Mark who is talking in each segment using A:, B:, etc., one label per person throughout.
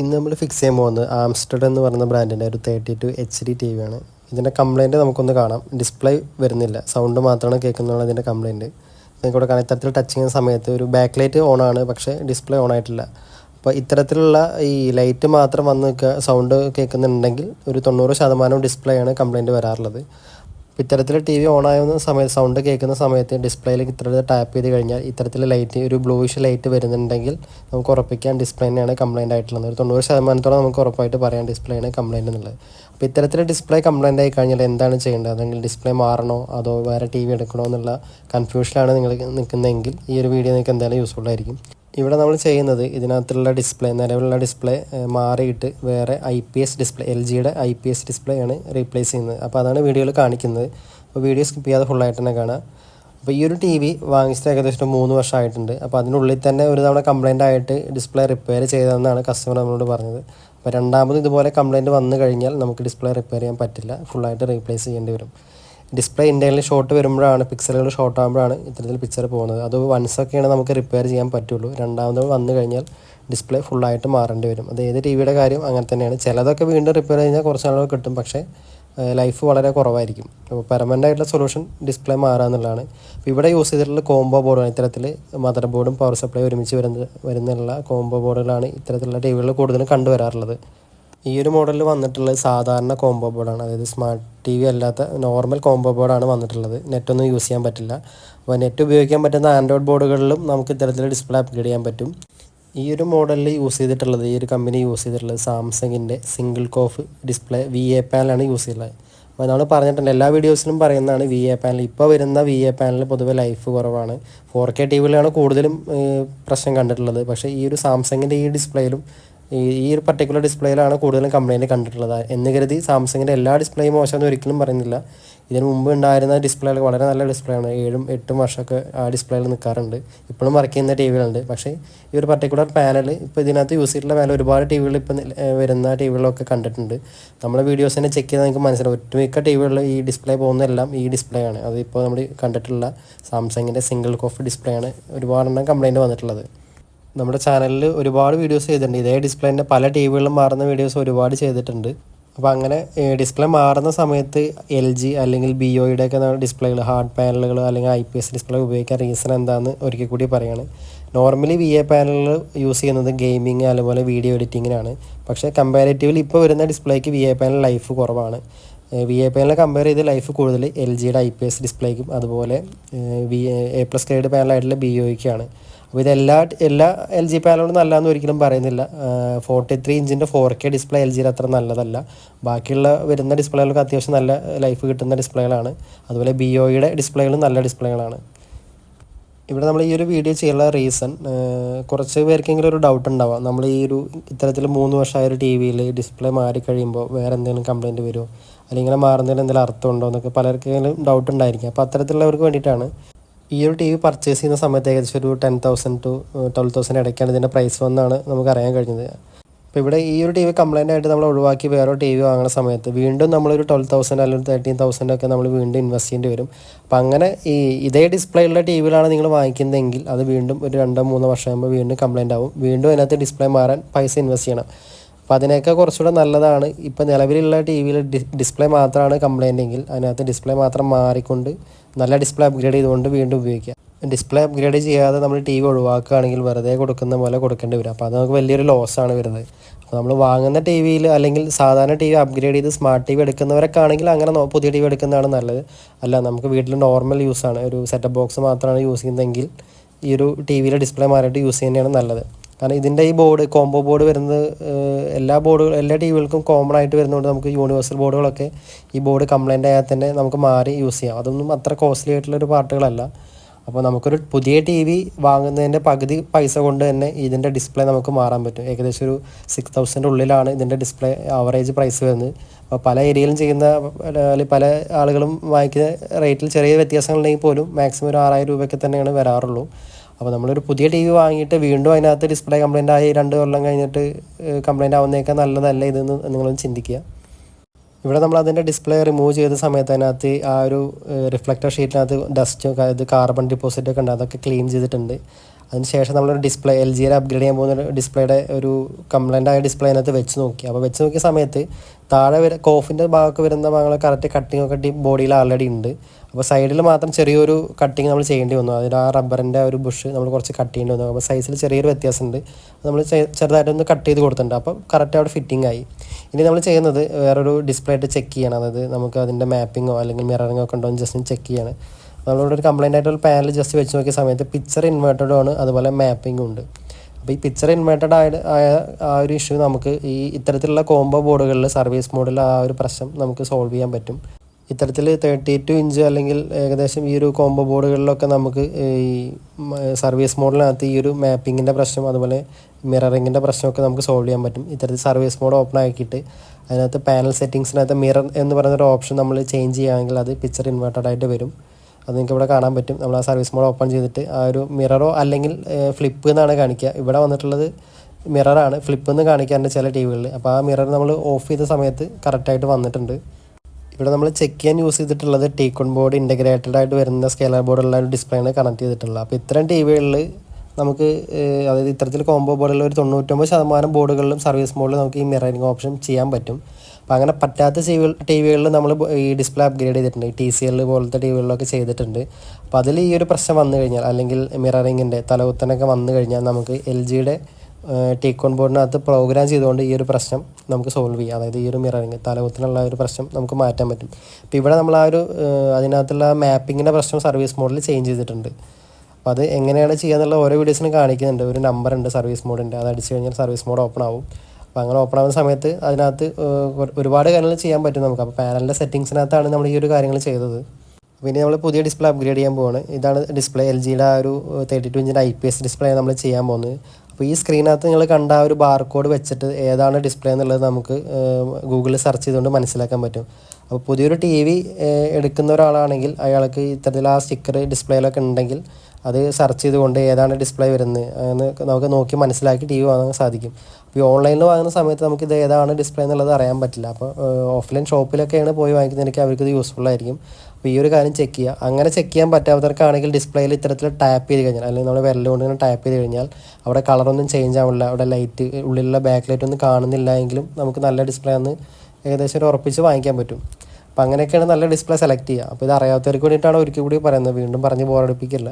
A: ഇന്ന് നമ്മൾ ഫിക്സ് ചെയ്യാൻ പോകുന്നത് ആംസ്റ്റർഡ് എന്ന് പറയുന്ന ബ്രാൻഡിന്റെ ഒരു thirty two H D T V ആണ്. ഇതിന്റെ കംപ്ലയിന്റ് നമുക്കൊന്ന് കാണാം. ഡിസ്പ്ലേ വരുന്നില്ല. സൗണ്ട് മാത്രമാണ് കേൾക്കുന്നുള്ള ഇതിന്റെ കംപ്ലയിന്റ് നിങ്ങൾക്ക് ഇവിടെ കാണാം. ഇത്തരത്തിൽ ടച്ച് ചെയ്യുന്ന സമയത്ത് ഒരു ബാക്ക് ലൈറ്റ് ഓൺ ആണ് പക്ഷേ ഡിസ്പ്ലേ ഓൺ ആയിട്ടില്ല. അപ്പോൾ ഇത്തരത്തിലുള്ള ഈ ലൈറ്റ് മാത്രം വന്ന് സൗണ്ട് കേൾക്കുന്നുണ്ടെങ്കിൽ ഒരു തൊണ്ണൂറ് ശതമാനം ഡിസ്പ്ലേ ആണ് കംപ്ലയിന്റ് വരാറുള്ളത്. അപ്പോൾ ഇത്തരത്തിൽ ടി വി ഓൺ ആവുന്ന സമയത്ത് സൗണ്ട് കേൾക്കുന്ന സമയത്ത് ഡിസ്പ്ലേയിലേക്ക് ഇത്തരത്തിൽ ടാപ്പ് ചെയ്ത് കഴിഞ്ഞാൽ ഇത്തരത്തിൽ ലൈറ്റ് ഒരു ബ്ലൂയിഷ് ലൈറ്റ് വരുന്നുണ്ടെങ്കിൽ നമുക്ക് ഉറപ്പിക്കാൻ ഡിസ്പ്ലേ തന്നെയാണ് കംപ്ലയിന്റ് ആയിട്ടുള്ളത്. ഒരു തൊണ്ണൂറ് ശതമാനത്തോളം നമുക്ക് ഉറപ്പായിട്ട് പറയാം ഡിസ്പ്ലേയാണ് കംപ്ലൈന്റ് എന്നുള്ളത്. അപ്പോൾ ഇത്തരത്തിൽ ഡിസ്പ്ലേ കംപ്ലൈന്റ് ആയി കഴിഞ്ഞാൽ എന്താണ് ചെയ്യേണ്ടത്? അല്ലെങ്കിൽ ഡിസ്പ്ലേ മാറണോ? അതോ വേറെ ടി വി എടുക്കണോ എന്നുള്ള കൺഫ്യൂഷനാണ് നിങ്ങൾ നിൽക്കുന്നതെങ്കിൽ ഈ ഒരു വീഡിയോ നിങ്ങൾക്ക് എന്തായാലും യൂസ്ഫുൾ ആയിരിക്കും. ഇവിടെ നമ്മൾ ചെയ്യുന്നത് ഇതിനകത്തുള്ള ഡിസ്പ്ലേ നിലവിലുള്ള ഡിസ്പ്ലേ മാറിയിട്ട് വേറെ I P S display L ജിയുടെ ഐ പി എസ് ഡിസ്പ്ലേ ആണ് റീപ്ലേസ് ചെയ്യുന്നത്. അപ്പോൾ അതാണ് വീഡിയോയിൽ കാണിക്കുന്നത്. അപ്പോൾ വീഡിയോ സ്കിപ്പ് ചെയ്യാതെ ഫുള്ളായിട്ട് തന്നെ കാണാം. അപ്പോൾ ഈ ഒരു ടി വി വാങ്ങിച്ചിട്ട് ഏകദേശം മൂന്ന് വർഷമായിട്ടുണ്ട്. അപ്പോൾ അതിനുള്ളിൽ തന്നെ ഒരു തവണ കംപ്ലയിന്റ് ആയിട്ട് ഡിസ്പ്ലേ റിപ്പയർ ചെയ്തതെന്നാണ് കസ്റ്റമർ നമ്മളോട് പറഞ്ഞത്. അപ്പോൾ രണ്ടാമത് ഇതുപോലെ കംപ്ലയിന്റ് വന്നു കഴിഞ്ഞാൽ നമുക്ക് ഡിസ്പ്ലേ റിപ്പയർ ചെയ്യാൻ പറ്റില്ല. ഫുള്ളായിട്ട് റീപ്ലേസ് ചെയ്യേണ്ടി വരും. ഡിസ്പ്ലേ ഇന്റർണലി ഷോർട്ട് വരുമ്പോഴാണ് പിക്സലുകൾ ഷോർട്ട് ആകുമ്പോഴാണ് ഇത്തരത്തിൽ പിക്ചർ പോകുന്നത്. അത് വൺസ് ഒക്കെയാണ് നമുക്ക് റിപ്പയർ ചെയ്യാൻ പറ്റുള്ളൂ. രണ്ടാമത് വന്നു കഴിഞ്ഞാൽ ഡിസ്പ്ലേ ഫുള്ളായിട്ട് മാറേണ്ടി വരും. അത് ഏത് ടി വിയുടെ കാര്യം അങ്ങനെ തന്നെയാണ്. ചിലതൊക്കെ വീണ്ടും റിപ്പയർ കഴിഞ്ഞാൽ കുറച്ച് നാളുകൾ കിട്ടും. പക്ഷേ ലൈഫ് വളരെ കുറവായിരിക്കും. അപ്പോൾ പെർമനന്റ് ആയിട്ടുള്ള സൊല്യൂഷൻ ഡിസ്പ്ലേ മാറുക എന്നുള്ളതാണ്. അപ്പോൾ ഇവിടെ യൂസ് ചെയ്തിട്ടുള്ള കോംബോ ബോർഡാണ് ഇത്തരത്തിൽ മദർ ബോർഡും പവർ സപ്ലൈ ഒരുമിച്ച് വരുന്ന വരുന്നുള്ള കോംബോ ബോർഡുകളാണ് ഇത്തരത്തിലുള്ള ടി വികളിൽ കൂടുതലും കണ്ടുവരാറുള്ളത്. ഈ ഒരു മോഡലിൽ വന്നിട്ടുള്ളത് സാധാരണ കോംബോ ബോർഡാണ് അതായത് സ്മാർട്ട് ടി വി അല്ലാത്ത നോർമൽ കോംബോ ബോർഡാണ് വന്നിട്ടുള്ളത്. നെറ്റൊന്നും യൂസ് ചെയ്യാൻ പറ്റില്ല. അപ്പോൾ നെറ്റ് ഉപയോഗിക്കാൻ പറ്റുന്ന ആൻഡ്രോയിഡ് ബോർഡുകളിലും നമുക്ക് ഇത്തരത്തിൽ ഡിസ്പ്ലേ അപ്ഗ്രേഡ് ചെയ്യാൻ പറ്റും. ഈ ഒരു മോഡലിൽ യൂസ് ചെയ്തിട്ടുള്ളത് ഈ ഒരു കമ്പനി യൂസ് ചെയ്തിട്ടുള്ളത് സാംസങ്ങിന്റെ single COF display V A പാനലാണ് use ചെയ്തിട്ടുള്ളത് അപ്പോൾ നമ്മൾ പറഞ്ഞിട്ടുണ്ട് എല്ലാ വീഡിയോസിലും പറയുന്നതാണ് വി എ പാനൽ ഇപ്പോൾ വരുന്ന വി എ പാനൽ പൊതുവെ ലൈഫ് കുറവാണ്. ഫോർ കെ ടി വിയിലാണ് കൂടുതലും പ്രശ്നം കണ്ടിട്ടുള്ളത്. പക്ഷേ ഈ ഒരു സാംസങ്ങിന്റെ ഈ ഡിസ്പ്ലേയിലും ഈ ഒരു പർട്ടിക്കുലർ ഡിസ്പ്ലേയിലാണ് കൂടുതലും കംപ്ലയിന്റ് കണ്ടിട്ടുള്ളത്. എന്ന് കരുതി സാംസങ്ങിന്റെ എല്ലാ ഡിസ്പ്ലേയും എന്ന് ഒരിക്കലും പറയുന്നില്ല. ഇതിന് മുമ്പ് ഉണ്ടായിരുന്ന ഡിസ്പ്ലേകൾ വളരെ നല്ല ഡിസ്പ്ലേ ആണ്. ഏഴും എട്ടും വർഷമൊക്കെ ആ ഡിസ്പ്ലേയിൽ നിൽക്കാറുണ്ട് ഇപ്പോഴും വർക്ക് ചെയ്യുന്ന ടി വികളുണ്ട് പക്ഷേ ഈ ഒരു പർട്ടിക്കുലർ പാനൽ ഇപ്പോൾ ഇതിനകത്ത് യൂസ് ചെയ്തിട്ടുള്ള പാനൽ ഒരുപാട് ടി വികളിൽ ഇപ്പം വരുന്ന ടി വികളൊക്കെ കണ്ടിട്ടുണ്ട്. നമ്മളെ വീഡിയോസ് തന്നെ ചെക്ക് ചെയ്താൽ നിങ്ങൾക്ക് മനസ്സിലാവും. ഒട്ടുമിക്ക ടി വികളിൽ ഈ ഡിസ്പ്ലേ പോകുന്നതെല്ലാം ഈ ഡിസ്പ്ലേ ആണ്. അതിപ്പോൾ നമ്മൾ കണ്ടിട്ടുള്ള സാംസങ്ങിന്റെ സിംഗിൾ കോഫ് ഡിസ്പ്ലേ ആണ് ഒരുപാടെണ്ണം കംപ്ലയിന്റ് വന്നിട്ടുള്ളത്. നമ്മുടെ ചാനലിൽ ഒരുപാട് വീഡിയോസ് ചെയ്തിട്ടുണ്ട്. ഇതേ ഡിസ്പ്ലേന്റെ പല ടി വികളിലും മാറുന്ന വീഡിയോസ് ഒരുപാട് ചെയ്തിട്ടുണ്ട്. അപ്പോൾ അങ്ങനെ ഡിസ്പ്ലേ മാറുന്ന സമയത്ത് എൽ ജി അല്ലെങ്കിൽ ബി ഒയുടെ ഒക്കെ ഡിസ്പ്ലേകൾ ഹാർഡ് പാനലുകൾ അല്ലെങ്കിൽ ഐ പി എസ് ഡിസ്പ്ലേ ഉപയോഗിക്കാൻ റീസൺ എന്താണെന്ന് ഒരിക്കൽ കൂടി പറയുകയാണ് നോർമലി വി എ പാനലുകൾ യൂസ് ചെയ്യുന്നത് ഗെയിമിങ് അതുപോലെ വീഡിയോ എഡിറ്റിങ്ങിനാണ് പക്ഷേ കമ്പാരിറ്റീവ്ലി ഇപ്പോൾ വരുന്ന ഡിസ്പ്ലേക്ക് വി എ പാനൽ ലൈഫ് കുറവാണ്. വി എ പാനൽ കമ്പയർ ചെയ്ത് ലൈഫ് കൂടുതൽ എൽ ജിയുടെ ഐ പി എസ് ഡിസ്പ്ലേക്കും അതുപോലെ വി എ പ്ലസ് ഗ്രേഡ് പാനലായിട്ടുള്ള ബി ഒയ്ക്കാണ് അപ്പോൾ ഇതെല്ലാ എല്ലാ എൽ ജി പാനലോടും നല്ലതെന്ന് ഒരിക്കലും പറയുന്നില്ല. ഫോർട്ടി ത്രീ ഇഞ്ചിന്റെ ഫോർ കെ ഡിസ്പ്ലേ എൽ ജിയിൽ അത്ര നല്ലതല്ല. ബാക്കിയുള്ള വരുന്ന ഡിസ്പ്ലേകൾക്ക് അത്യാവശ്യം നല്ല ലൈഫ് കിട്ടുന്ന ഡിസ്പ്ലേകളാണ് അതുപോലെ ബി ഒയുടെ ഡിസ്പ്ലേകളും നല്ല ഡിസ്പ്ലേകളാണ് ഇവിടെ നമ്മൾ ഈ ഒരു വീഡിയോ ചെയ്യാനുള്ള റീസൺ കുറച്ച് പേർക്കെങ്കിലും ഒരു ഡൗട്ട് ഉണ്ടാവാം. നമ്മൾ ഈ ഒരു ഇത്തരത്തിൽ മൂന്ന് വർഷമായ ഒരു ടി വിയിൽ ഡിസ്പ്ലേ മാറിക്കഴിയുമ്പോൾ വേറെ എന്തെങ്കിലും കംപ്ലയിന്റ് വരുമോ അല്ലെങ്കിൽ ഇങ്ങനെ മാറുന്നതിന് എന്തെങ്കിലും അർത്ഥമുണ്ടോ എന്നൊക്കെ പലർക്കെങ്കിലും ഡൗട്ട് ഉണ്ടായിരിക്കും. അപ്പോൾ അത്തരത്തിലുള്ളവർക്ക് വേണ്ടിയിട്ടാണ് ഈ ഒരു ടി വി പർച്ചേസ് ചെയ്യുന്ന സമയത്ത് ഏകദേശം ഒരു ten thousand to twelve thousand ഇടയ്ക്കാണ് ഇതിന്റെ പ്രൈസ് വന്നാണ് നമുക്ക് അറിയാൻ കഴിഞ്ഞത്. അപ്പോൾ ഇവിടെ ഈ ഒരു ടി വി കംപ്ലൈന്റ് ആയിട്ട് നമ്മൾ ഒഴിവാക്കി വേറെ ടി വി വാങ്ങുന്ന സമയത്ത് വീണ്ടും നമ്മളൊരു ട്വൽവ് തൗസൻഡ് അല്ലെങ്കിൽ തേർട്ടീൻ തൗസൻഡ് ഒക്കെ നമ്മൾ വീണ്ടും ഇൻവെസ്റ്റ് ചെയ്യേണ്ടി വരും. അപ്പോൾ അങ്ങനെ ഈ ഇതേ ഡിസ്പ്ലേ ഉള്ള ടി വിയിലാണ് നിങ്ങൾ വാങ്ങിക്കുന്നതെങ്കിൽ അത് വീണ്ടും ഒരു രണ്ടോ മൂന്നോ വർഷം ആകുമ്പോൾ വീണ്ടും കംപ്ലൈന്റ് ആവും. വീണ്ടും അതിനകത്ത് ഡിസ്പ്ലേ മാറാൻ പൈസ ഇൻവെസ്റ്റ് ചെയ്യണം. അപ്പോൾ അതിനൊക്കെ കുറച്ചുകൂടെ നല്ലതാണ്. ഇപ്പോൾ നിലവിലുള്ള ടി വിയിൽ ഡിസ്പ്ലേ മാത്രമാണ് കംപ്ലൈന്റ് എങ്കിൽ അതിനകത്ത് ഡിസ്പ്ലേ മാത്രം മാറിക്കൊണ്ട് നല്ല ഡിസ്പ്ലേ അപ്ഗ്രേഡ് ചെയ്തുകൊണ്ട് വീണ്ടും ഉപയോഗിക്കാം. ഡിസ്പ്ലേ അപ്ഗ്രേഡ് ചെയ്യാതെ നമ്മൾ ടി വി ഒഴിവാക്കുകയാണെങ്കിൽ വെറുതെ കൊടുക്കുന്ന പോലെ കൊടുക്കേണ്ടി വരും. അപ്പോൾ അത് നമുക്ക് വലിയൊരു ലോസാണ് വരുന്നത്. അപ്പോൾ നമ്മൾ വാങ്ങുന്ന ടി വിയിൽ അല്ലെങ്കിൽ സാധാരണ ടി വി അപ്ഗ്രേഡ് ചെയ്ത് സ്മാർട്ട് ടി വി എടുക്കുന്നവരൊക്കെ ആണെങ്കിൽ അങ്ങനെ പുതിയ ടി വി എടുക്കുന്നതാണ് നല്ലത്. അല്ല നമുക്ക് വീട്ടിൽ നോർമൽ യൂസാണ് ഒരു സെറ്റപ്പ് ബോക്സ് മാത്രമാണ് യൂസ് ചെയ്യുന്നതെങ്കിൽ ഈ ഒരു ടി വിയിലെ ഡിസ്പ്ലേ മാറിയിട്ട് യൂസ് ചെയ്യുന്നതാണ് നല്ലത്. കാരണം ഇതിന്റെ ഈ ബോർഡ് കോംബോ ബോർഡ് വരുന്നത് എല്ലാ ബോർഡുകൾ എല്ലാ ടി വികൾക്കും കോമൺ ആയിട്ട് വരുന്നതുകൊണ്ട് നമുക്ക് യൂണിവേഴ്സൽ ബോർഡുകളൊക്കെ ഈ ബോർഡ് കംപ്ലൈന്റ് ആയാൽ തന്നെ നമുക്ക് മാറി യൂസ് ചെയ്യാം. അതൊന്നും അത്ര കോസ്റ്റ്ലി ആയിട്ടുള്ളൊരു പാർട്ടുകളല്ല അപ്പോൾ നമുക്കൊരു പുതിയ ടി വി വാങ്ങുന്നതിന്റെ പകുതി പൈസ കൊണ്ട് തന്നെ ഇതിന്റെ ഡിസ്പ്ലേ നമുക്ക് മാറാൻ പറ്റും. ഏകദേശം ഒരു സിക്സ് തൗസൻഡ് ഉള്ളിലാണ് ഇതിന്റെ ഡിസ്പ്ലേ ആവറേജ് പ്രൈസ് വരുന്നത്. അപ്പോൾ പല ഏരിയയിലും ചെയ്യുന്ന അല്ലെങ്കിൽ പല ആളുകളും വാങ്ങിക്കുന്ന റേറ്റിൽ ചെറിയ വ്യത്യാസങ്ങളുണ്ടെങ്കിൽ പോലും മാക്സിമം ഒരു ആറായിരം രൂപയ്ക്ക് തന്നെയാണ് വരാറുള്ളൂ. അപ്പോൾ നമ്മളൊരു പുതിയ ടി വി വാങ്ങിയിട്ട് വീണ്ടും അതിനകത്ത് ഡിസ്പ്ലേ കംപ്ലൈന്റ് ആയി രണ്ട് കൊല്ലം കഴിഞ്ഞിട്ട് കംപ്ലൈന്റ് ആവുന്നേക്കാൾ നല്ലതല്ല ഇതെന്ന് നിങ്ങളൊന്ന് ചിന്തിക്കുക. ഇവിടെ നമ്മൾ അതിന്റെ ഡിസ്പ്ലേ റിമൂവ് ചെയ്ത സമയത്ത് അതിനകത്ത് ആ ഒരു റിഫ്ലക്റ്റർ ഷീറ്റിനകത്ത് ഡസ്റ്റ് ഇത് കാർബൺ ഡിപ്പോസിറ്റ് ഒക്കെ ഉണ്ട് അതൊക്കെ ക്ലീൻ ചെയ്തിട്ടുണ്ട്. അതിനുശേഷം നമ്മളൊരു ഡിസ്പ്ലേ എൽ ജിയുടെ അപ്ഗ്രേഡ് ചെയ്യാൻ പോകുന്ന ഡിസ്പ്ലേയുടെ ഒരു കംപ്ലൈന്റ് ആയ ഡിസ്പ്ലേ അതിനകത്ത് വെച്ച് നോക്കി. അപ്പോൾ വെച്ച് നോക്കിയ സമയത്ത് താഴെ വരെ കോഫിന്റെ ഭാഗമൊക്കെ വരുന്ന ഭാഗങ്ങൾ കറക്റ്റ് കട്ടിങ് ഒക്കെ ബോഡിയിൽ ആൾറെഡി ഉണ്ട്. അപ്പോൾ സൈഡിൽ മാത്രം ചെറിയൊരു കട്ടിങ് നമ്മൾ ചെയ്യേണ്ടി വന്നു. അതിൽ ആ റബ്ബറിന്റെ ഒരു ബുഷ് നമ്മൾ കുറച്ച് കട്ട് ചെയ്യേണ്ടി വന്നു. അപ്പോൾ സൈസിൽ ചെറിയൊരു വ്യത്യാസമുണ്ട് നമ്മൾ ചെറുതായിട്ടൊന്ന് കട്ട് ചെയ്ത് കൊടുത്തിട്ടുണ്ട്. അപ്പോൾ കറക്റ്റ് അവിടെ ഫിറ്റിംഗ് ആയി. ഇനി നമ്മൾ ചെയ്യുന്നത് വേറൊരു ഡിസ്പ്ലേ ആയിട്ട് ചെക്ക് ചെയ്യണം. അതായത് നമുക്ക് അതിന്റെ മാപ്പിങ്ങോ അല്ലെങ്കിൽ മിററിങ്ങോ ഒക്കെ ഉണ്ടോ എന്ന് ജസ്റ്റ് ചെക്ക് ചെയ്യണം. നമ്മളിവിടെ ഒരു കംപ്ലൈന്റ് ആയിട്ടുള്ള പാനൽ ജസ്റ്റ് വെച്ച് നോക്കിയ സമയത്ത് പിക്ചർ ഇൻവേർട്ടഡും ആണ്. അതുപോലെ മാപ്പിങ്ങും ഉണ്ട്. അപ്പോൾ ഈ പിക്ചർ ഇൻവേർട്ടഡ് ആയ ആയ ആ ഒരു ഇഷ്യൂ നമുക്ക് ഈ ഇത്തരത്തിലുള്ള കോംബോ ബോർഡുകളിൽ സർവീസ് മോഡിൽ ആ ഒരു പ്രശ്നം നമുക്ക് സോൾവ് ചെയ്യാൻ പറ്റും. ഇത്തരത്തിൽ തേർട്ടി ടു ഇഞ്ച് അല്ലെങ്കിൽ ഏകദേശം ഈ ഒരു കോംബോ ബോർഡുകളിലൊക്കെ നമുക്ക് ഈ സർവീസ് മോഡിനകത്ത് ഈ ഒരു മാപ്പിങ്ങിന്റെ പ്രശ്നം അതുപോലെ മിററിങ്ങിന്റെ പ്രശ്നമൊക്കെ നമുക്ക് സോൾവ് ചെയ്യാൻ പറ്റും. ഇത്തരത്തിൽ സർവീസ് മോഡ് ഓപ്പൺ ആക്കിയിട്ട് അതിനകത്ത് പാനൽ സെറ്റിങ്സിനകത്ത് മിറർ എന്ന് പറയുന്നൊരു ഓപ്ഷൻ നമ്മൾ ചേഞ്ച് ചെയ്യുകയാണെങ്കിൽ അത് പിക്ചർ ഇൻവേർട്ടഡ് ആയിട്ട് വരും. അത് നിങ്ങൾക്ക് ഇവിടെ കാണാൻ പറ്റും. നമ്മൾ ആ സർവീസ് മോഡ് ഓപ്പൺ ചെയ്തിട്ട് ആ ഒരു മിററോ അല്ലെങ്കിൽ ഫ്ലിപ്പ് എന്നാണ് കാണിക്കുക. ഇവിടെ വന്നിട്ടുള്ളത് മിററാണ് ഫ്ലിപ്പ് എന്ന് കാണിക്കാറുണ്ട് ചില ടി വികളിൽ അപ്പോൾ ആ മിറർ നമ്മൾ ഓഫ് ചെയ്ത സമയത്ത് കറക്റ്റായിട്ട് വന്നിട്ടുണ്ട്. ഇവിടെ നമ്മൾ ചെക്ക് ചെയ്യാൻ യൂസ് ചെയ്തിട്ടുള്ളത് ടീക്കോൺ ബോർഡ് ഇന്റഗ്രേറ്റഡ് ആയിട്ട് വരുന്ന സ്കെയിലർ ബോർഡുള്ള ഒരു ഡിസ്പ്ലേയാണ് കണക്ട് ചെയ്തിട്ടുള്ളത്. അപ്പോൾ ഇത്തരം ടി വികളിൽ നമുക്ക് അതായത് ഇത്തരത്തിൽ കോംബോ ബോർഡിൽ ഒരു തൊണ്ണൂറ്റൊമ്പത് ശതമാനം ബോർഡുകളിലും സർവീസ് മോഡിൽ നമുക്ക് ഈ മിററിംഗ് ഓപ്ഷൻ ചെയ്യാൻ പറ്റും. അപ്പോൾ അങ്ങനെ പറ്റാത്ത ടി വി ടി വികളിൽ നമ്മൾ ഈ ഡിസ്പ്ലേ അപ്ഗ്രേഡ് ചെയ്തിട്ടുണ്ട്. ടി സി എൽ പോലത്തെ ടി വികളിലൊക്കെ ചെയ്തിട്ടുണ്ട്. അപ്പോൾ അതിൽ ഈ ഒരു പ്രശ്നം വന്നു കഴിഞ്ഞാൽ അല്ലെങ്കിൽ മിററിങ്ങിന്റെ തലകുത്തനൊക്കെ വന്നു കഴിഞ്ഞാൽ നമുക്ക് എൽ ജിയുടെ ടീക്കോൺ ബോർഡിനകത്ത് പ്രോഗ്രാം ചെയ്തുകൊണ്ട് ഈ ഒരു പ്രശ്നം നമുക്ക് സോൾവ് ചെയ്യാം. അതായത് ഈ ഒരു മിററിങ് തലകുത്തിനുള്ള ഒരു പ്രശ്നം നമുക്ക് മാറ്റാൻ പറ്റും. അപ്പോൾ ഇവിടെ നമ്മൾ ആ ഒരു അതിനകത്തുള്ള മാപ്പിങ്ങിന്റെ പ്രശ്നം സർവീസ് മോഡിൽ ചേഞ്ച് ചെയ്തിട്ടുണ്ട്. അപ്പോൾ അത് എങ്ങനെയാണ് ചെയ്യാന്നുള്ള ഓരോ വീഡിയോസിനും കാണിക്കുന്നുണ്ട്. ഒരു നമ്പർ ഉണ്ട് സർവീസ് മോഡിന്റെ അത് അടിച്ചു കഴിഞ്ഞാൽ സർവീസ് മോഡ് ഓപ്പൺ ആവും. അപ്പോൾ അങ്ങനെ ഓപ്പൺ ആവുന്ന സമയത്ത് അതിനകത്ത് ഒരുപാട് കാര്യങ്ങൾ ചെയ്യാൻ പറ്റും നമുക്ക്. അപ്പോൾ പാനലിന്റെ സെറ്റിങ്സിനകത്താണ് നമ്മൾ ഈ ഒരു കാര്യങ്ങൾ ചെയ്തത്. പിന്നെ നമ്മൾ പുതിയ ഡിസ്പ്ലേ അപ്ഗ്രേഡ് ചെയ്യാൻ പോവാണ്. ഇതാണ് ഡിസ്പ്ലേ എൽ ജിയുടെ ആ ഒരു തേർട്ടി ടു ഇഞ്ചിന്റെ ഐ പി എസ് ഡിസ്പ്ലേ നമ്മൾ ചെയ്യാൻ പോകുന്നത് അപ്പോൾ ഈ സ്ക്രീനകത്ത് നിങ്ങൾ കണ്ട ആ ഒരു ബാർകോഡ് വെച്ചിട്ട് ഏതാണ് ഡിസ്പ്ലേ എന്നുള്ളത് നമുക്ക് ഗൂഗിളിൽ സെർച്ച് ചെയ്തുകൊണ്ട് മനസ്സിലാക്കാൻ പറ്റും. അപ്പോൾ പുതിയൊരു ടി വി എടുക്കുന്ന ഒരാളാണെങ്കിൽ അയാൾക്ക് ഇത്തരത്തിൽ ആ സ്റ്റിക്കർ ഡിസ്പ്ലേയിലൊക്കെ ഉണ്ടെങ്കിൽ അത് സെർച്ച് ചെയ്തുകൊണ്ട് ഏതാണ് ഡിസ്പ്ലേ വരുന്നത് എന്ന് നമുക്ക് നോക്കി മനസ്സിലാക്കി ടി വി വാങ്ങാൻ സാധിക്കും. അപ്പോൾ ഈ ഓൺലൈനിൽ വാങ്ങുന്ന സമയത്ത് നമുക്ക് ഇത് ഏതാണ് ഡിസ്പ്ലേ എന്നുള്ളത് അറിയാൻ പറ്റില്ല. അപ്പോൾ ഓഫ്ലൈൻ ഷോപ്പിലൊക്കെയാണ് പോയി വാങ്ങിക്കുന്നതിനൊക്കെ അവർക്ക് ഇത് യൂസ്ഫുൾ ആയിരിക്കും. അപ്പോൾ ഈ ഒരു കാര്യം ചെക്ക് ചെയ്യുക. അങ്ങനെ ചെക്ക് ചെയ്യാൻ പറ്റാത്തവർക്കാണെങ്കിൽ ഡിസ്പ്ലേയിൽ ഇത്തരത്തിൽ ടാപ്പ് ചെയ്ത് കഴിഞ്ഞാൽ അല്ലെങ്കിൽ നമ്മൾ വിരലുകൊണ്ട് ഇങ്ങനെ ടാപ്പ് ചെയ്ത് കഴിഞ്ഞാൽ അവിടെ കളറൊന്നും ചേഞ്ച് ആവില്ല അവിടെ ലൈറ്റ് ഉള്ളിലുള്ള ബാക്ക് ലൈറ്റ് ഒന്നും കാണുന്നില്ല എങ്കിലും നമുക്ക് നല്ല ഡിസ്പ്ലേ ഒന്ന് ഏകദേശം ഒരു ഉറപ്പിച്ച് വാങ്ങിക്കാൻ പറ്റും. അപ്പോൾ അങ്ങനെയൊക്കെയാണ് നല്ല ഡിസ്പ്ലേ സെലക്ട് ചെയ്യുക. അപ്പോൾ ഇത് അറിയാത്തവർക്ക് വേണ്ടിയിട്ടാണ് ഒരിക്കൽ കൂടി പറയുന്നത്. വീണ്ടും പറഞ്ഞ് ബോറടിപ്പിക്കില്ല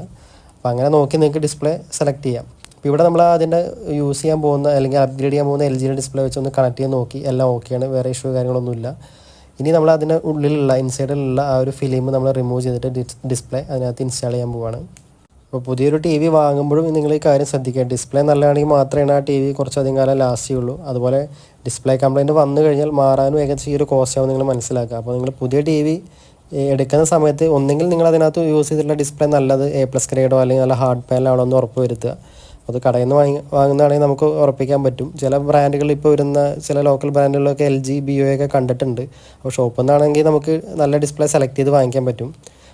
A: അപ്പോൾ അങ്ങനെ നോക്കി നിങ്ങൾക്ക് ഡിസ്പ്ലേ സെലക്ട് ചെയ്യാം. അപ്പോൾ ഇവിടെ നമ്മൾ അതിന്റെ യൂസ് ചെയ്യാൻ പോകുന്ന അല്ലെങ്കിൽ അപ്ഗ്രേഡ് ചെയ്യാൻ പോകുന്ന എൽ ജിയുടെ ഡിസ്പ്ലേ വെച്ച് ഒന്ന് കണക്ട് ചെയ്യാൻ നോക്കി. എല്ലാം ഓക്കെയാണ് വേറെ ഇഷ്യൂ കാര്യങ്ങളൊന്നുമില്ല ഇനി നമ്മൾ അതിന്റെ ഉള്ളിലുള്ള ഇൻസൈഡിലുള്ള ആ ഒരു ഫിലിം നമ്മൾ റിമൂവ് ചെയ്തിട്ട് ഡിസ്പ്ലേ അതിനകത്ത് ഇൻസ്റ്റാൾ ചെയ്യാൻ പോവാണ്. അപ്പോൾ പുതിയൊരു ടി വി വാങ്ങുമ്പോഴും നിങ്ങൾ ഈ കാര്യം ശ്രദ്ധിക്കുക. ഡിസ്പ്ലേ നല്ലതാണെങ്കിൽ മാത്രമേ ആ ടി വി കുറച്ചധികം കാലം ലാസ്റ്റ് ചെയ്യുള്ളൂ. അതുപോലെ ഡിസ്പ്ലേ കംപ്ലയിന്റ് വന്നു കഴിഞ്ഞാൽ മാറാനും ഏകദേശം ഈ ഒരു കോസ്റ്റ് ആവും നിങ്ങൾ മനസ്സിലാക്കുക. അപ്പോൾ നിങ്ങൾ പുതിയ ടി വി എടുക്കുന്ന സമയത്ത് ഒന്നെങ്കിൽ നിങ്ങൾ അതിനകത്ത് യൂസ് ചെയ്തിട്ടുള്ള ഡിസ്പ്ലേ നല്ലത് എ പ്ലസ് ഗ്രേഡോ അല്ലെങ്കിൽ നല്ല ഹാർഡ് പാനലാണോ എന്ന് ഉറപ്പ് വരുത്തുക. അത് കടയിൽ നിന്ന് വാങ്ങി വാങ്ങുന്നതാണെങ്കിൽ നമുക്ക് ഉറപ്പിക്കാൻ പറ്റും. ചില ബ്രാൻഡുകൾ ഇപ്പോൾ വരുന്ന ചില ലോക്കൽ ബ്രാൻഡുകളൊക്കെ എൽ ജി ബി ഒ ഒക്കെ കണ്ടിട്ടുണ്ട്. അപ്പോൾ ഷോപ്പിൽ നിന്നാണെങ്കിൽ നമുക്ക് നല്ല ഡിസ്പ്ലേ സെലക്ട് ചെയ്ത് വാങ്ങിക്കാൻ പറ്റും.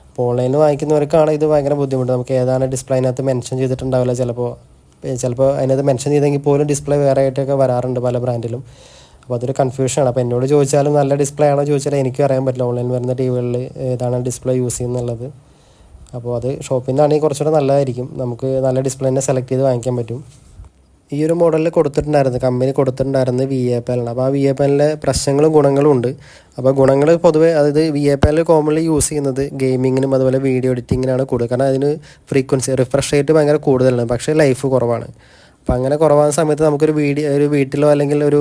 A: അപ്പോൾ ഓൺലൈനിൽ വാങ്ങിക്കുന്നവർക്കാണ് ഇത് ഭയങ്കര ബുദ്ധിമുട്ട്. നമുക്ക് ഏതാണ് ഡിസ്പ്ലേ അതിനകത്ത് മെൻഷൻ ചെയ്തിട്ടുണ്ടാവില്ല. ചിലപ്പോൾ ചിലപ്പോൾ അതിനകത്ത് മെൻഷൻ ചെയ്തെങ്കിൽ പോലും ഡിസ്പ്ലേ വേറെ ആയിട്ടൊക്കെ വരാറുണ്ട് പല ബ്രാൻഡിലും അപ്പോൾ അതൊരു കൺഫ്യൂഷനാണ് അപ്പോൾ എന്നോട് ചോദിച്ചാലും നല്ല ഡിസ്പ്ലേ ആണോ ചോദിച്ചാൽ എനിക്ക് അറിയാൻ പറ്റില്ല. ഓൺലൈൻ വരുന്ന ടി വികളിൽ ഏതാണ് ഡിസ്പ്ലേ യൂസ് ചെയ്യുന്നുള്ളത്. അപ്പോൾ അത് ഷോപ്പിൽ നിന്നാണെങ്കിൽ കുറച്ചുകൂടെ നല്ലതായിരിക്കും. നമുക്ക് നല്ല ഡിസ്പ്ലേ തന്നെ സെലക്ട് ചെയ്ത് വാങ്ങിക്കാൻ പറ്റും. ഈ ഒരു മോഡലിൽ കൊടുത്തിട്ടുണ്ടായിരുന്നു. കമ്പനി കൊടുത്തിട്ടുണ്ടായിരുന്നത് വി എ പാനലാണ് അപ്പോൾ ആ വി എ പാനലിലെ പ്രശ്നങ്ങളും ഗുണങ്ങളും ഉണ്ട്. അപ്പോൾ ഗുണങ്ങൾ പൊതുവെ അതായത് V A panel commonly use ചെയ്യുന്നത് ഗെയിമിങ്ങിനും അതുപോലെ വീഡിയോ എഡിറ്റിങ്ങിനാണ് കൂടുതൽ. കാരണം അതിന് ഫ്രീക്വൻസി റിഫ്രഷ് റേറ്റ് ഭയങ്കര കൂടുതലാണ്. പക്ഷേ ലൈഫ് കുറവാണ്. അപ്പോൾ അങ്ങനെ കുറവാകുന്ന സമയത്ത് നമുക്കൊരു വീഡിയോ ഒരു വീട്ടിലോ അല്ലെങ്കിൽ ഒരു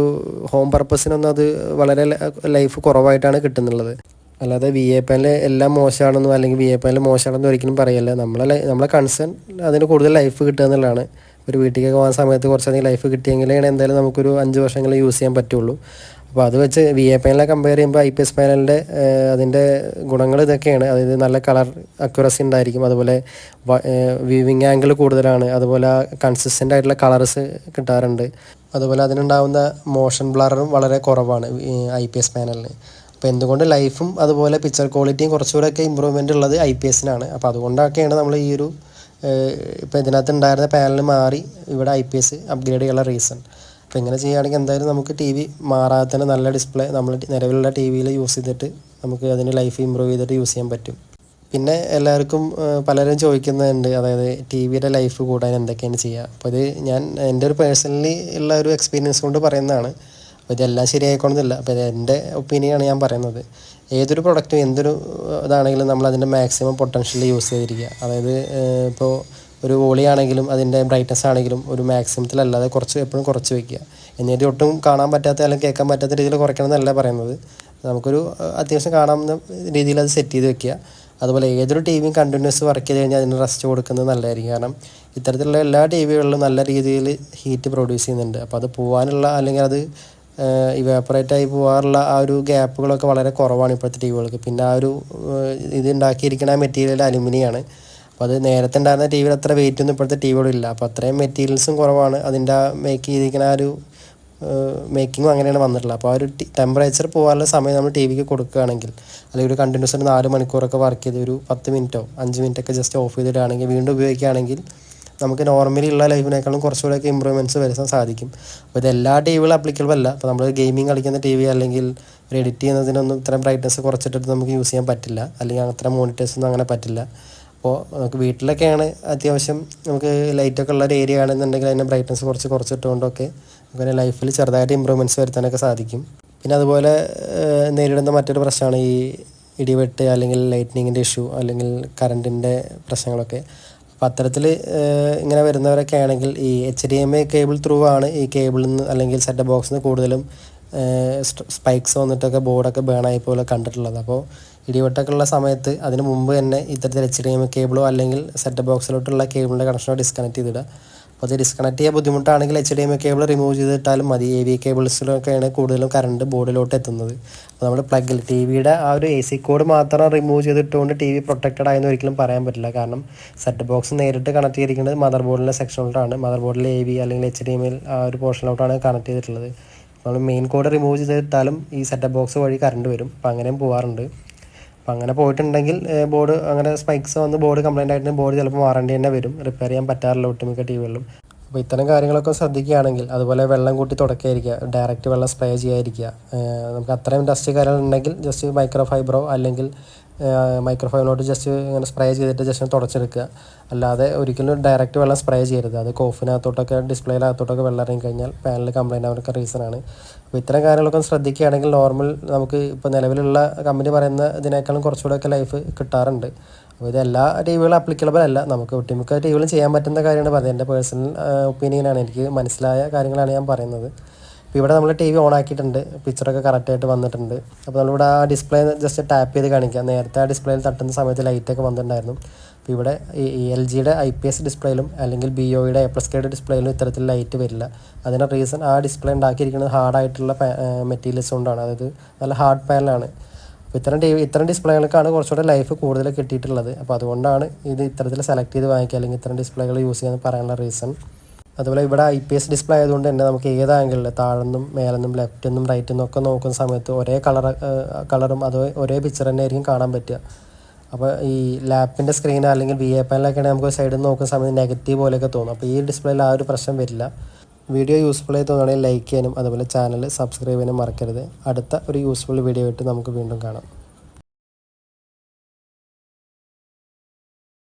A: ഹോം പർപ്പസിനൊന്നും അത് വളരെ ലൈഫ് കുറവായിട്ടാണ് കിട്ടുന്നുള്ളത്. അല്ലാതെ വി എ പാനിൽ എല്ലാം മോശമാണെന്നോ അല്ലെങ്കിൽ വി എ പാനിൽ മോശമാണെന്നോ ഒരിക്കലും പറയല്ല. നമ്മളെ നമ്മളെ കൺസേൺ അതിന് കൂടുതൽ ലൈഫ് കിട്ടുക എന്നുള്ളതാണ്. ഒരു വീട്ടിലേക്ക് പോകാൻ സമയത്ത് കുറച്ചധികം ലൈഫ് കിട്ടിയെങ്കിലാണ് എന്തായാലും നമുക്കൊരു അഞ്ച് വർഷങ്ങൾ യൂസ് ചെയ്യാൻ പറ്റുള്ളൂ. അപ്പോൾ അത് വെച്ച് വി എ പാനലെ കമ്പയർ ചെയ്യുമ്പോൾ ഐ പി എസ് പാനലിന്റെ അതിന്റെ ഗുണങ്ങൾ ഇതൊക്കെയാണ്. അതായത് നല്ല കളർ അക്യുറസി ഉണ്ടായിരിക്കും. അതുപോലെ വ്യൂവിങ് ആംഗിൾ കൂടുതലാണ്. അതുപോലെ കൺസിസ്റ്റന്റ് ആയിട്ടുള്ള കളർസ് കിട്ടാറുണ്ട്. അതുപോലെ അതിനുണ്ടാകുന്ന മോഷൻ ബ്ലറും വളരെ കുറവാണ് ഐ പി എസ് പാനലിന് അപ്പോൾ എന്തുകൊണ്ട് ലൈഫും അതുപോലെ പിക്ചർ ക്വാളിറ്റിയും കുറച്ചുകൂടെയൊക്കെ ഇമ്പ്രൂവ്മെന്റ് ഉള്ളത് ഐ പി എസിനാണ് അപ്പോൾ അതുകൊണ്ടൊക്കെയാണ് നമ്മൾ ഈ ഒരു ഇപ്പോൾ ഇതിനകത്ത് ഉണ്ടായിരുന്ന പാനൽ മാറി ഇവിടെ ഐ പി എസ് അപ്ഗ്രേഡ് ചെയ്യാനുള്ള റീസൺ അപ്പോൾ ഇങ്ങനെ ചെയ്യുകയാണെങ്കിൽ എന്തായാലും നമുക്ക് ടി വി മാറാതെ തന്നെ നല്ല ഡിസ്പ്ലേ നമ്മൾ നിലവിലുള്ള ടി വിയിൽ യൂസ് ചെയ്തിട്ട് നമുക്ക് അതിന്റെ ലൈഫ് ഇമ്പ്രൂവ് ചെയ്തിട്ട് യൂസ് ചെയ്യാൻ പറ്റും. പിന്നെ എല്ലാവർക്കും പലരും ചോദിക്കുന്നുണ്ട് അതായത് ടി വിയുടെ ലൈഫ് കൂടാൻ എന്തൊക്കെയാണ് ചെയ്യുക? അപ്പോൾ ഇത് ഞാൻ എന്റെ ഒരു പേഴ്സണലി ഉള്ള ഒരു എക്സ്പീരിയൻസ് കൊണ്ട് പറയുന്നതാണ്. അപ്പോൾ ഇതെല്ലാം ശരിയായിക്കോണമെന്നില്ല അപ്പോൾ ഇത് എന്റെ ഒപ്പീനിയനാണ് ഞാൻ പറയുന്നത്. ഏതൊരു പ്രൊഡക്റ്റും എന്തൊരു ഇതാണെങ്കിലും നമ്മൾ അതിന്റെ മാക്സിമം പൊട്ടൻഷ്യൽ യൂസ് ചെയ്തിരിക്കുക. അതായത് ഇപ്പോൾ ഒരു വോളി ആണെങ്കിലും അതിന്റെ ബ്രൈറ്റ്നസ് ആണെങ്കിലും ഒരു മാക്സിമത്തിലല്ലാതെ കുറച്ച് എപ്പോഴും കുറച്ച് വെക്കുക. എന്നിട്ട് ഒട്ടും കാണാൻ പറ്റാത്ത അല്ലെങ്കിൽ കേൾക്കാൻ പറ്റാത്ത രീതിയിൽ കുറയ്ക്കണം എന്നല്ല പറയുന്നത്. നമുക്കൊരു അത്യാവശ്യം കാണാവുന്ന രീതിയിൽ അത് സെറ്റ് ചെയ്ത് വെക്കുക. അതുപോലെ ഏതൊരു ടി വിയും കണ്ടിന്യൂസ് വർക്ക് ചെയ്ത് കഴിഞ്ഞാൽ അതിന് റെസ്റ്റ് കൊടുക്കുന്നത് നല്ലതായിരിക്കും. കാരണം ഇത്തരത്തിലുള്ള എല്ലാ ടി വികളിലും നല്ല രീതിയിൽ ഹീറ്റ് പ്രൊഡ്യൂസ് ചെയ്യുന്നുണ്ട്. അപ്പോൾ അത് പോകാനുള്ള അല്ലെങ്കിൽ അത് ഇവാപ്പറേറ്റ് ആയി പോകാറുള്ള ആ ഒരു ഗ്യാപ്പുകളൊക്കെ വളരെ കുറവാണ് ഇപ്പോഴത്തെ ടി വികൾക്ക് പിന്നെ ആ ഒരു ഇത് ഉണ്ടാക്കിയിരിക്കുന്ന മെറ്റീരിയൽ അലുമിനിയാണ്. അപ്പോൾ അത് നേരത്തെ ഉണ്ടായിരുന്ന ടി വിയിൽ അത്ര വെയിറ്റ് ഒന്നും ഇപ്പോഴത്തെ ടി വിയോടില്ല അപ്പോൾ അത്രയും മെറ്റീരിയൽസും കുറവാണ്. അതിന്റെ ആ മേക്ക് ചെയ്തിരിക്കുന്ന ആ ഒരു മേക്കിങ്ങും അങ്ങനെയാണ് വന്നിട്ടുള്ളത്. അപ്പോൾ ആ ഒരു ടെമ്പറേച്ചർ പോകാനുള്ള സമയം നമ്മൾ ടി വിക്ക് കൊടുക്കുകയാണെങ്കിൽ അല്ലെങ്കിൽ ഒരു കണ്ടിന്യൂസ് ഒരു നാല് മണിക്കൂറൊക്കെ വർക്ക് ചെയ്ത് ഒരു പത്ത് മിനിറ്റോ അഞ്ച് മിനിറ്റൊക്കെ ജസ്റ്റ് ഓഫ് ചെയ്തിടുകയാണെങ്കിൽ വീണ്ടും ഉപയോഗിക്കുകയാണെങ്കിൽ നമുക്ക് നോർമലി ഉള്ള ലൈഫിനേക്കാളും കുറച്ചുകൂടെയൊക്കെ ഇമ്പ്രൂവ്മെന്റ്സ് വരുത്താൻ സാധിക്കും. അപ്പോൾ ഇത് എല്ലാ ടി വികളും അപ്ലിക്കബിൾ അല്ല. അപ്പോൾ നമ്മൾ ഗെയിമിംഗ് കളിക്കുന്ന ടി വി അല്ലെങ്കിൽ ഒരു എഡിറ്റ് ചെയ്യുന്നതിനൊന്നും ഇത്രയും ബ്രൈറ്റ്നസ് കുറച്ചിട്ട് നമുക്ക് യൂസ് ചെയ്യാൻ പറ്റില്ല. അല്ലെങ്കിൽ അത്ര മോണിറ്റേഴ്സ് ഒന്നും അങ്ങനെ പറ്റില്ല. അപ്പോൾ നമുക്ക് വീട്ടിലൊക്കെയാണ് അത്യാവശ്യം നമുക്ക് ലൈറ്റൊക്കെ ഉള്ള ഒരു ഏരിയ ആണെന്നുണ്ടെങ്കിൽ അതിന്റെ ബ്രൈറ്റ്നസ് കുറച്ച് കുറച്ചിട്ടുകൊണ്ടൊക്കെ നമുക്ക് ലൈഫിൽ ചെറുതായിട്ട് ഇമ്പ്രൂവ്മെന്റ്സ് വരുത്താനൊക്കെ സാധിക്കും. പിന്നെ അതുപോലെ നേരിടുന്ന മറ്റൊരു പ്രശ്നമാണ് ഈ ഇടിവെട്ട് അല്ലെങ്കിൽ ലൈറ്റ്നിങ്ങിന്റെ ഇഷ്യൂ അല്ലെങ്കിൽ കറണ്ടിന്റെ പ്രശ്നങ്ങളൊക്കെ. അപ്പം അത്തരത്തിൽ ഇങ്ങനെ വരുന്നവരൊക്കെ ആണെങ്കിൽ ഈ H D M A cable through ആണ് ഈ കേബിളിൽ നിന്ന് അല്ലെങ്കിൽ സെറ്റ് ബോക്സിൽ നിന്ന് കൂടുതലും സ്പൈക്സ് വന്നിട്ടൊക്കെ ബോർഡൊക്കെ ബേണായി പോലെ കണ്ടിട്ടുള്ളത്. അപ്പോൾ ഇടിവെട്ടൊക്കെ ഉള്ള സമയത്ത് അതിന് മുമ്പ് തന്നെ ഇത്തരത്തിൽ എച്ച് ഡി എം കേബിളോ അല്ലെങ്കിൽ സെറ്റ് ബോക്സിലോട്ടുള്ള കേബിളിന്റെ കണക്ഷനോ ഡിസ്കണക്ട് ചെയ്തിടുക. അപ്പോൾ അത് ഡിസ്കണക്ട് ചെയ്യാൻ ബുദ്ധിമുട്ടാണെങ്കിൽ H D M cable remove ചെയ്തിട്ടാലും മതി. എ വി കേബിൾസിലൊക്കെയാണ് കൂടുതലും കറണ്ട് ബോർഡിലോട്ട് എത്തുന്നത്. അപ്പോൾ നമ്മൾ പ്ലഗിൽ ടി വിയുടെ ആ ഒരു എ സി കോഡ് മാത്രം റിമൂവ് ചെയ്തിട്ടുകൊണ്ട് ടി വി പ്രൊട്ടക്റ്റഡ് ആയെന്ന് ഒരിക്കലും പറയാൻ പറ്റില്ല. കാരണം സെറ്റ് ബോക്സ് നേരിട്ട് കണക്ട് ചെയ്തിരിക്കുന്നത് മദർ ബോർഡിലെ സെക്ഷനിലോട്ടാണ് മദർ ബോർഡിലെ എ വി അല്ലെങ്കിൽ എച്ച് ഡി എം ആ ഒരു പോർഷനിലോട്ടാണ് കണക്ട് ചെയ്തിട്ടുള്ളത്. നമ്മൾ മെയിൻ കോഡ് റിമൂവ് ചെയ്തിട്ടാലും ഈ സെറ്റപ്പ് ബോക്സ് വഴി കറണ്ട് വരും. അപ്പോൾ അങ്ങനെയും പോകാറുണ്ട് അപ്പോൾ അങ്ങനെ പോയിട്ടുണ്ടെങ്കിൽ ബോർഡ് അങ്ങനെ സ്പൈക്സ് വന്ന് ബോർഡ് കംപ്ലൈന്റ് ആയിട്ടുണ്ടെങ്കിൽ ബോർഡ് ചിലപ്പോൾ വാറണ്ടി തന്നെ വരും. റിപ്പയർ ചെയ്യാൻ പറ്റാറില്ല ഒട്ടുമിക്ക ടി വികളിലും അപ്പോൾ ഇത്തരം കാര്യങ്ങളൊക്കെ ശ്രദ്ധിക്കുകയാണെങ്കിൽ അതുപോലെ വെള്ളം കൂട്ടി തുടക്കായിരിക്കുക ഡയറക്റ്റ് വെള്ളം സ്പ്രേ ചെയ്യാതിരിക്കുക നമുക്ക് അത്രയും ഡസ്റ്റ് കാര്യങ്ങളുണ്ടെങ്കിൽ ജസ്റ്റ് മൈക്രോ ഫൈബറോ അല്ലെങ്കിൽ മൈക്രോ ഫൈബറിലോട്ട് ജസ്റ്റ് ഇങ്ങനെ സ്പ്രേ ചെയ്തിട്ട് ജസ്റ്റ് തുടച്ചെടുക്കുക. അല്ലാതെ ഒരിക്കലും ഡയറക്റ്റ് വെള്ളം സ്പ്രേ ചെയ്യരുത്. അത് കോഫിനകത്തോട്ടൊക്കെ ഡിസ്പ്ലേയിലകത്തോട്ടൊക്കെ വെള്ളം ഇറങ്ങി കഴിഞ്ഞാൽ പാനൽ കംപ്ലൈന്റ് ആവാനൊക്കെ റീസണാണ് അപ്പോൾ ഇത്തരം കാര്യങ്ങളൊക്കെ ശ്രദ്ധിക്കുകയാണെങ്കിൽ നോർമൽ നമുക്ക് ഇപ്പോൾ നിലവിലുള്ള കമ്പനി പറയുന്ന ഇതിനേക്കാളും കുറച്ചുകൂടെയൊക്കെ ലൈഫ് കിട്ടാറുണ്ട്. അപ്പോൾ ഇത് എല്ലാ അപ്ലിക്കബിൾ അല്ല. നമുക്ക് ഒട്ടുമിക്ക ടി വികളും ചെയ്യാൻ പറ്റുന്ന കാര്യമാണ്. പറയുന്നത് എന്റെ പേഴ്സണൽ ഒപ്പീനിയനാണ് എനിക്ക് മനസ്സിലായ കാര്യങ്ങളാണ് ഞാൻ പറയുന്നത്. ഇപ്പോൾ ഇവിടെ നമ്മൾ ടി വി ഓൺ ആക്കിയിട്ടുണ്ട്. പിക്ചറൊക്കെ കറക്റ്റായിട്ട് വന്നിട്ടുണ്ട്. അപ്പോൾ നമ്മളിവിടെ ആ ഡിസ്പ്ലേ ജസ്റ്റ് ടാപ്പ് ചെയ്ത് കാണിക്കാം. നേരത്തെ ആ ഡിസ്പ്ലേയിൽ തട്ടുന്ന സമയത്ത് ലൈറ്റൊക്കെ വന്നിട്ടുണ്ടായിരുന്നു. അപ്പോൾ ഇവിടെ ഈ എൽ ജിയുടെ ഐ പി എസ് ഡിസ്പ്ലേയിലും അല്ലെങ്കിൽ ബി ഒയുടെ എ പ്ലസ് കെയുടെ ഡിസ്പ്ലേയിലും ഇത്തരത്തിൽ ലൈറ്റ് വരില്ല. അതിന്റെ റീസൺ ആ ഡിസ്പ്ലേ ഉണ്ടാക്കിയിരിക്കുന്നത് ഹാർഡായിട്ടുള്ള മെറ്റീരിയൽസ് കൊണ്ടാണ്. അതായത് നല്ല ഹാർഡ് പാനലാണ് അപ്പോൾ ഇത്തരം ടി വി ഇത്തരം ഡിസ്പ്ലേകൾക്കാണ് കുറച്ചുകൂടെ ലൈഫ് കൂടുതൽ കിട്ടിയിട്ടുള്ളത്. അപ്പോൾ അതുകൊണ്ടാണ് ഇത് ഇത്തരത്തിൽ സെലക്ട് ചെയ്ത് വാങ്ങിക്കുക അല്ലെങ്കിൽ ഇത്തരം ഡിസ്പ്ലേകൾ യൂസ് ചെയ്യാൻ പറയാനുള്ള റീസൺ അതുപോലെ ഇവിടെ ഐ പി എസ് ഡിസ്പ്ലേ ആയതുകൊണ്ട് തന്നെ നമുക്ക് ഏത് ആംഗിളിൽ താഴെന്നും മേലെന്നും ലെഫ്റ്റെന്നും റൈറ്റെന്നും ഒക്കെ നോക്കുന്ന സമയത്ത് ഒരേ കളർ കളറും അത് ഒരേ പിക്ചർ തന്നെ ആയിരിക്കും കാണാൻ പറ്റുക. അപ്പോൾ ഈ ലാപ്പിന്റെ സ്ക്രീൻ അല്ലെങ്കിൽ വി എ പാനിലൊക്കെ ആണെങ്കിൽ നമുക്ക് സൈഡിൽ നിന്ന് നോക്കുന്ന സമയത്ത് നെഗറ്റീവ് പോലെയൊക്കെ തോന്നും. അപ്പോൾ ഈ ഡിസ്പ്ലേയിൽ ആ ഒരു പ്രശ്നം വരില്ല. വീഡിയോ യൂസ്ഫുൾ ആയി തോന്നുകയാണെങ്കിൽ ലൈക്ക് ചെയ്യാനും അതുപോലെ ചാനൽ സബ്സ്ക്രൈബ് ചെയ്യാനും മറക്കരുത്. അടുത്ത ഒരു യൂസ്ഫുൾ വീഡിയോ ആയിട്ട് നമുക്ക് വീണ്ടും കാണാം.